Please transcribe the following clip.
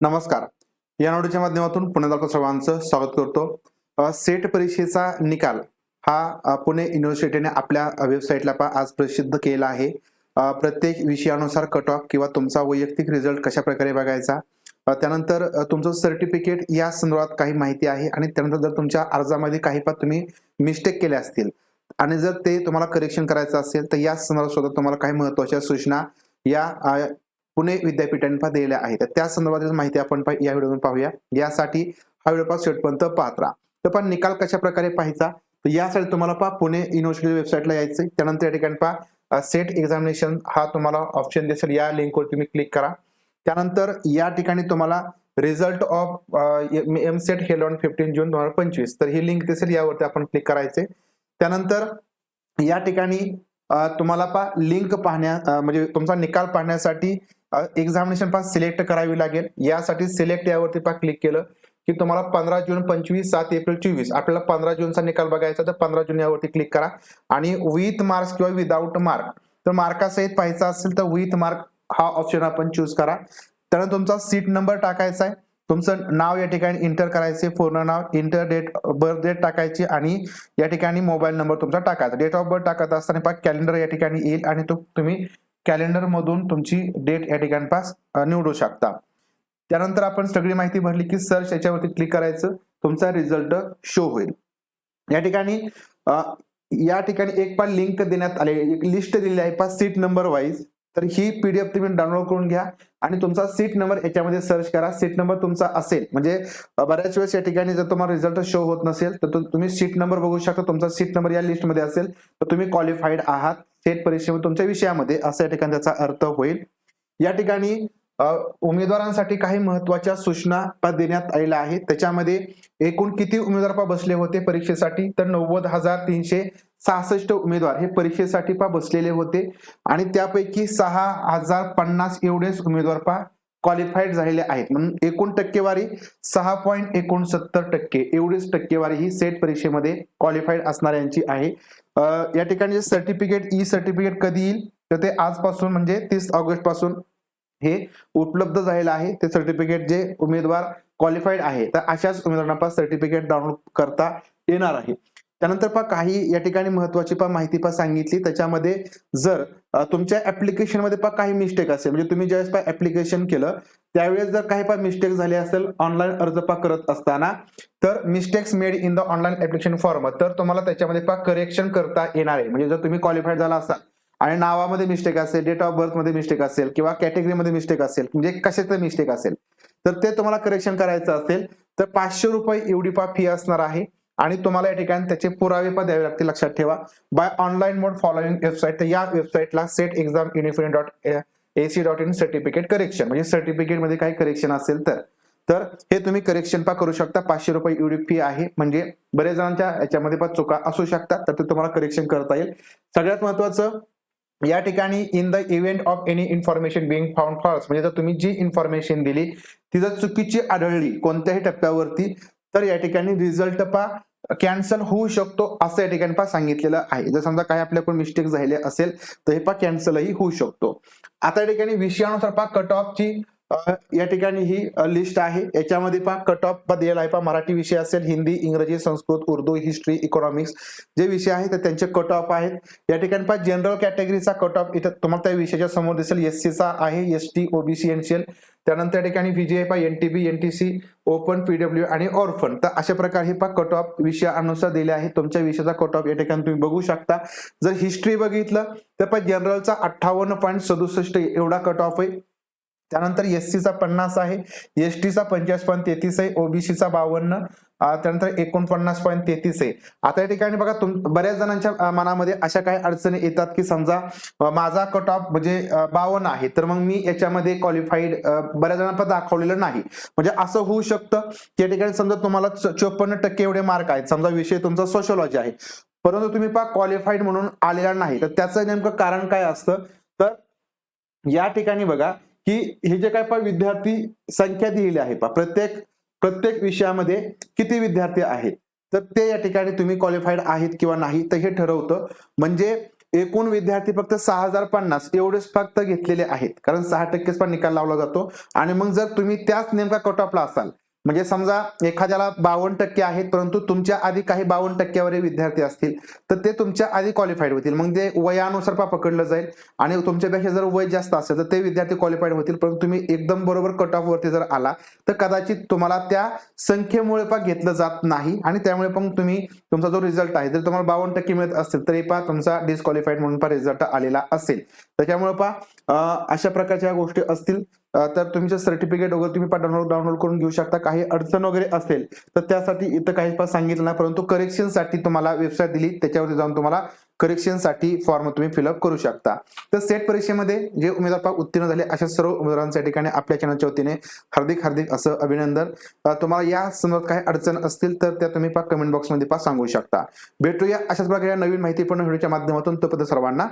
नमस्कार. या नोडीच्या माध्यमातून पुणे दाखल सर्वांचं स्वागत करतो. सेट परीक्षेचा निकाल हा पुणे युनिव्हर्सिटीने आपल्या वेबसाईटला पा आज प्रसिद्ध केला आहे. प्रत्येक विषयानुसार कट ऑफ किंवा तुमचा वैयक्तिक रिझल्ट कशा प्रकारे बघायचा त्यानंतर तुमचं सर्टिफिकेट या संदर्भात काही माहिती आहे आणि त्यानंतर जर तुमच्या अर्जामध्ये काही पण तुम्ही मिस्टेक केल्या असतील आणि जर ते तुम्हाला करेक्शन करायचं असेल तर या संदर्भात सुद्धा तुम्हाला काही महत्त्वाच्या सूचना या पुणे विद्यापीठाने दिलेल्या आहेत. तर त्या संदर्भातील माहिती आपण या व्हिडिओमध्ये पाहूया. यासाठी हा व्हिडिओ पा शेवटपर्यंत पाहत राहा. तर पण निकाल कशा प्रकारे पाहायचा? तर यासाठी तुम्हाला पहा पुणे युनिव्हर्सिटी वेबसाईटला यायचं त्यानंतर या ठिकाणी पहा सेट एक्झामिनेशन हा तुम्हाला ऑप्शन दिसेल. या लिंकवर तुम्ही क्लिक करा. त्यानंतर या ठिकाणी तुम्हाला result of M SET held on fifteen June दोन हजार पंचवीस. तर ही लिंक दिसेल यावरती आपण क्लिक करायचे. त्यानंतर या ठिकाणी तुम्हाला पा लिंक पाहण्या म्हणजे तुमचा निकाल पाहण्यासाठी एक्झामिनेशन पास सिलेक्ट करावी लागेल. यासाठी सिलेक्ट यावरती पा क्लिक केलं की तुम्हाला पंधरा जून पंचवीस सात एप्रिल चोवीस आपल्याला पंधरा जूनचा निकाल बघायचा तर पंधरा जून यावरती क्लिक करा. आणि विथ मार्क्स किंवा विदाऊट मार्क तर मार्कासहित पाहायचा असेल तर विथ मार्क हा ऑप्शन आपण चूज करा. त्यानंतर तुमचा सीट नंबर टाकायचा आहे. तुमचं नाव या ठिकाणी इंटर करायचे पूर्ण नाव इंटर डेट बर्थ डेट टाकायची आणि या ठिकाणी मोबाईल नंबर तुमचा टाकायचा. डेट ऑफ बर्थ टाकत असताना पहा कॅलेंडर या ठिकाणी येईल आणि तो तुम्ही कॅलेंडर मधून तुमची डेट या ठिकाणी पास निवडू शकता. त्यानंतर आपण सगळी माहिती भरली की सर्च याच्यावरती क्लिक करायचं तुमचा रिझल्ट शो होईल. या ठिकाणी या ठिकाणी एक पण लिंक देण्यात आले एक लिस्ट दिलेली आहे पा सीट नंबर वाईज तर ही पीडीएफ तुम्ही डाउनलोड करून घ्या. आणि तुमचा सीट नंबर याच्यामध्ये सर्च करा. सीट नंबर तुमचा असेल. म्हणजे बऱ्याच वेळेस या ठिकाणी जर तुम्हाला रिझल्ट शो होत नसेल तर तुम्ही सीट नंबर बघू शकता. तुमचा सीट नंबर या लिस्टमध्ये असेल तर तुम्ही क्वालिफाईड आहात. सेट परीक्षेमध्ये तुमच्या विषयामध्ये असं या ठिकाणी त्याचा अर्थ होईल. या ठिकाणी उमेदवारांसाठी काही महत्त्वाच्या सूचना देण्यात आलेल्या आहेत. त्याच्यामध्ये एकूण किती उमेदवार बसले होते परीक्षेसाठी? तर नव्वद हजार तीनशे सहासष्ट उमेदवार हे परीक्षेसाठी पा बसलेले होते. आणि त्यापैकी सहा हजार पन्नास एवढेच उमेदवार पा क्वालिफाईड झालेले आहेत. म्हणून एकूण टक्केवारी सहा पॉईंट एकोणसत्तर टक्के एवढीच टक्केवारी ही सेट परीक्षेमध्ये क्वालिफाईड असणाऱ्यांची आहे. या ठिकाणी सर्टिफिकेट ई सर्टिफिकेट कधी येईल? तर ते आजपासून म्हणजे तीस ऑगस्टपासून हे उपलब्ध झालेलं आहे. ते सर्टिफिकेट जे उमेदवार क्वालिफाईड आहे तर अशाच उमेदवारांना सर्टिफिकेट डाउनलोड करता येणार आहे. त्यानंतर पहा काही या ठिकाणी महत्वाची पहा माहिती पहा सांगितली. त्याच्यामध्ये जर तुमच्या ऍप्लिकेशनमध्ये पहा काही मिस्टेक असेल. म्हणजे तुम्ही ज्यावेळेस पहा ऍप्लिकेशन केलं त्यावेळेस जर काही पहा मिस्टेक झाली असेल ऑनलाईन अर्ज पहा करत असताना तर mistakes made in the online application form तर तुम्हाला त्याच्यामध्ये पहा करेक्शन करता येणार आहे. म्हणजे जर तुम्ही क्वालिफाईड झाला असाल आणि नावामध्ये मिस्टेक असेल डेट ऑफ बर्थमध्ये मिस्टेक असेल किंवा कॅटेगरीमध्ये मिस्टेक असेल म्हणजे कशाचं मिस्टेक असेल तर ते तुम्हाला करेक्शन करायचं असेल तर पाचशे रुपये एवढी पा फी असणार आहे. आणि तुम्हाला या ठिकाणी त्याचे पुरावे पण द्यावे लागतील लक्षात ठेवा. By online mode following website तर या वेबसाईटला SET exam uniform dot AC dot in certificate correction म्हणजे सर्टिफिकेटमध्ये काही करेक्शन असेल तर. तर हे तुम्ही करेक्शन पा करू शकता. पाचशे रुपये एवढी फी आहे. म्हणजे बरेच जणांच्या याच्यामध्ये पण चुका असू शकतात तर ते तुम्हाला करेक्शन करता येईल. सगळ्यात महत्वाचं या ठिकाणी in the event of any information being found false म्हणजे जर तुम्ही जी इन्फॉर्मेशन दिली ती जर चुकीची आढळली कोणत्याही टप्प्यावरती तर या ठिकाणी रिझल्ट पा कॅन्सल होऊ शकतो असं या ठिकाणी पा सांगितलेलं आहे. जर समजा काही आपल्याकडून मिस्टेक झाले असेल तर हे पा कॅन्सलही होऊ शकतो. आता या ठिकाणी विषयानुसार पा कट ऑफची या ठिकाणी ही लिस्ट आहे. याच्यामध्ये पहा कट ऑफ पा दिलेला आहे पहा. मराठी विषय असेल हिंदी इंग्रजी संस्कृत उर्दू हिस्ट्री इकॉनॉमिक्स जे विषय आहेत ते त्यांचे कट ऑफ आहेत. या ठिकाणी पहा जनरल कॅटेगरीचा कट ऑफ इथं तुम्हाला त्या विषयाच्या समोर दिसेल. एस सीचा आहे एस टी ओबीसी एनसीएल त्यानंतर या ठिकाणी व्हीजीआय पा टी सी ओपन पीडब्ल्यू आणि ऑर्फन तर अशा प्रकारे हे पा कट ऑफ विषयानुसार दिले आहे. तुमच्या विषयाचा कट ऑफ या ठिकाणी तुम्ही बघू शकता. जर हिस्ट्री बघितलं तर पहा जनरलचा अठ्ठावन्न पॉईंट सदुसष्ट एवढा कट ऑफ आहे. त्यानंतर एस चा पन्नास आहे. एस टीचा पंचेचाळीस पॉईंट तेहतीस आहे. ओबीसीचा बावन्न. त्यानंतर एकोणपन्नास पॉईंट तेहतीस आहे. आता या ठिकाणी बघा तुम बऱ्याच जणांच्या मनामध्ये अशा काही अडचणी येतात की समजा माझा कट ऑफ म्हणजे बावन्न आहे. तर मग मी याच्यामध्ये क्वालिफाईड बऱ्याच जणांना दाखवलेलं नाही. म्हणजे असं होऊ शकतं की या ठिकाणी समजा तुम्हाला चोपन्न टक्के एवढे मार्क आहेत. समजा विषय तुमचा सोशोलॉजी आहे. परंतु तुम्ही पा क्वालिफाईड म्हणून आलेला नाही. तर त्याचं नेमकं कारण काय असतं? तर या ठिकाणी बघा की हे जे काय पा विद्यार्थी संख्या दिलेली आहे पा प्रत्येक प्रत्येक विषयामध्ये किती विद्यार्थी आहेत? तर ते या ठिकाणी तुम्ही क्वालिफाईड आहेत किंवा नाही तर हे ठरवतं. म्हणजे एकूण विद्यार्थी फक्त सहा हजार पन्नास एवढेच फक्त घेतलेले आहेत. कारण सहा टक्केच पण निकाल लावला जातो. आणि मग जर तुम्ही त्याच नेमका कट ऑफला असाल म्हणजे समजा एखाद्याला बावन्न टक्के आहेत परंतु तुमच्या आधी काही बावन्न टक्क्यावर विद्यार्थी असतील तर ते तुमच्या आधी क्वालिफाईड होतील. मग ते वयानुसार पा पकडलं जाईल आणि तुमच्यापेक्षा जर वय जास्त असेल तर ते विद्यार्थी क्वालिफाईड होतील. परंतु तुम्ही एकदम बरोबर कट ऑफ वरती जर आला तर कदाचित तुम्हाला त्या संख्येमुळे पा घेतलं जात नाही आणि त्यामुळे पण तुम्ही तुमचा जो रिझल्ट आहे जर तुम्हाला बावन्न टक्के मिळत असेल तरी पा तुमचा डिस्क्वालिफाईड म्हणून पा रिझल्ट आलेला असेल. त्याच्यामुळे पा अशा प्रकारच्या गोष्टी असतील. तर तुमचे सर्टिफिकेट वगैरे तुम्ही डाउनलोड डाउनलोड करून घेऊ शकता. काही अडचण वगैरे असेल तर त्यासाठी इथं काही पण सांगितलं नाही परंतु करेक्शनसाठी तुम्हाला वेबसाईट दिली त्याच्यावरती जाऊन तुम्हाला करेक्शनसाठी फॉर्म तुम्ही फिलअप करू शकता. तर सेट परीक्षेमध्ये जे उमेदवार उत्तीर्ण झाले अशा सर्व उमेदवारांच्या ठिकाणी आपल्या चॅनलच्या वतीने हार्दिक हार्दिक असं अभिनंदन. तुम्हाला या संदर्भात काही अडचण असतील तर त्या तुम्ही कमेंट बॉक्समध्ये पास सांगू शकता. भेटूया अशाच प्रकारे नवीन माहिती पण व्हिडिओच्या माध्यमातून. तोपर्यंत सर्वांना